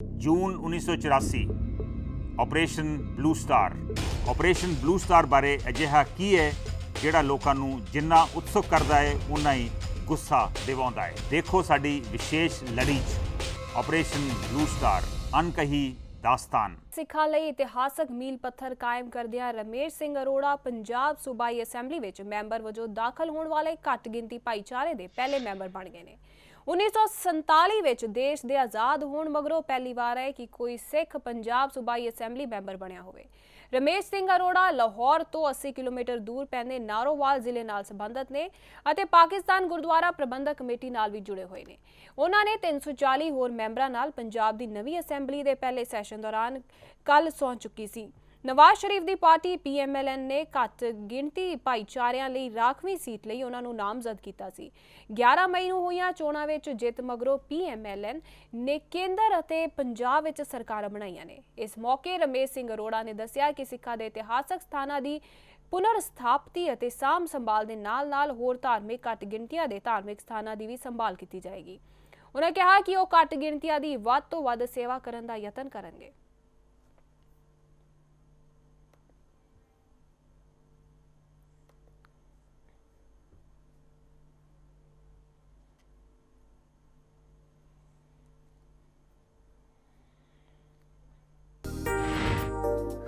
ਜੂਨ 1984 Operation Blue Star Operation Blue Star ਬਾਰੇ ਅਜਿਹਾ ਕੀ ਹੈ, ਜਿਹੜਾ ਲੋਕਾਂ ਨੂੰ ਜਿੰਨਾ ਉਤਸੁਕ ਕਰਦਾ ਹੈ ਉਨਾ ਹੀ ਗੁੱਸਾ ਦਿਵਾਉਂਦਾ ਹੈ। ਦੇਖੋ ਸਾਡੀ ਵਿਸ਼ੇਸ਼ ਲੜੀ ਆਪਰੇਸ਼ਨ ਬਲੂ ਸਟਾਰ ਅਨਕਹੀ ਦਾਸਤਾਨ। ਸਿੱਖਾਂ ਲਈ ਇਤਿਹਾਸਕ ਮੀਲ ਪੱਥਰ ਕਾਇਮ ਕਰਦਿਆਂ ਰਮੇਸ਼ ਸਿੰਘ ਅਰੋੜਾ ਪੰਜਾਬ ਸੂਬਾਈ ਅਸੈਂਬਲੀ ਵਿੱਚ ਮੈਂਬਰ ਵਜੋਂ ਦਾਖਲ ਹੋਣ ਵਾਲੇ ਘੱਟ ਗਿਣਤੀ ਭਾਈਚਾਰੇ ਦੇ ਪਹਿਲੇ ਮੈਂਬਰ ਬਣ ਗਏ ਨੇ। 1947 ਵਿੱਚ ਦੇਸ਼ ਦੇ ਆਜ਼ਾਦ ਹੋਣ ਮਗਰੋਂ ਪਹਿਲੀ ਵਾਰ ਹੈ ਕਿ ਕੋਈ ਸਿੱਖ ਪੰਜਾਬ ਸੂਬਾਈ ਅਸੈਂਬਲੀ ਮੈਂਬਰ ਬਣਿਆ ਹੋਵੇ। ਰਮੇਸ਼ ਸਿੰਘ ਅਰੋੜਾ ਲਾਹੌਰ ਤੋਂ 80 ਕਿਲੋਮੀਟਰ ਦੂਰ ਪੈਂਦੇ ਨਾਰੋਵਾਲ ਜ਼ਿਲ੍ਹੇ ਨਾਲ ਸੰਬੰਧਿਤ ਨੇ ਅਤੇ ਪਾਕਿਸਤਾਨ ਗੁਰਦੁਆਰਾ ਪ੍ਰਬੰਧਕ ਕਮੇਟੀ ਨਾਲ ਵੀ ਜੁੜੇ ਹੋਏ ਨੇ। ਉਹਨਾਂ ਨੇ 340 ਹੋਰ ਮੈਂਬਰਾਂ ਨਾਲ ਪੰਜਾਬ ਦੀ ਨਵੀਂ ਅਸੈਂਬਲੀ ਦੇ ਪਹਿਲੇ ਸੈਸ਼ਨ ਦੌਰਾਨ ਕੱਲ ਸੌਂ ਚੁੱਕੀ ਸੀ। ਨਵਾਜ਼ ਸ਼ਰੀਫ ਦੀ ਪਾਰਟੀ ਪੀਐਮਐਲਐਨ ਨੇ ਘੱਟ ਗਿਣਤੀ ਭਾਈਚਾਰਿਆਂ ਲਈ ਰਾਖਵੀਂ ਸੀਟ ਲਈ ਉਹਨਾਂ ਨੂੰ ਨਾਮਜ਼ਦ ਕੀਤਾ ਸੀ। 11 ਮਈ ਨੂੰ ਹੋਈਆਂ ਚੋਣਾਂ ਵਿੱਚ ਜਿੱਤ ਮਗਰੋਂ ਪੀਐਮਐਲਐਨ ਨੇ ਕੇਂਦਰ ਅਤੇ ਪੰਜਾਬ ਵਿੱਚ ਸਰਕਾਰਾਂ ਬਣਾਈਆਂ ਨੇ। ਇਸ ਮੌਕੇ ਰਮੇਸ਼ ਸਿੰਘ ਅਰੋੜਾ ਨੇ ਦੱਸਿਆ ਕਿ ਸਿੱਖਾਂ ਦੇ ਇਤਿਹਾਸਕ ਸਥਾਨਾਂ ਦੀ ਪੁਨਰ ਸਥਾਪਤੀ ਅਤੇ ਸਾਂਭ ਸੰਭਾਲ ਦੇ ਨਾਲ-ਨਾਲ ਹੋਰ ਧਾਰਮਿਕ ਘੱਟ ਗਿਣਤੀਆਂ ਦੇ ਧਾਰਮਿਕ ਸਥਾਨਾਂ ਦੀ ਵੀ ਸੰਭਾਲ ਕੀਤੀ ਜਾਏਗੀ। ਉਹਨਾਂ ਕਿਹਾ ਕਿ ਉਹ ਘੱਟ ਗਿਣਤੀਆਂ ਦੀ ਵੱਧ ਤੋਂ ਵੱਧ ਸੇਵਾ ਕਰਨ ਦਾ ਯਤਨ ਕਰਨਗੇ।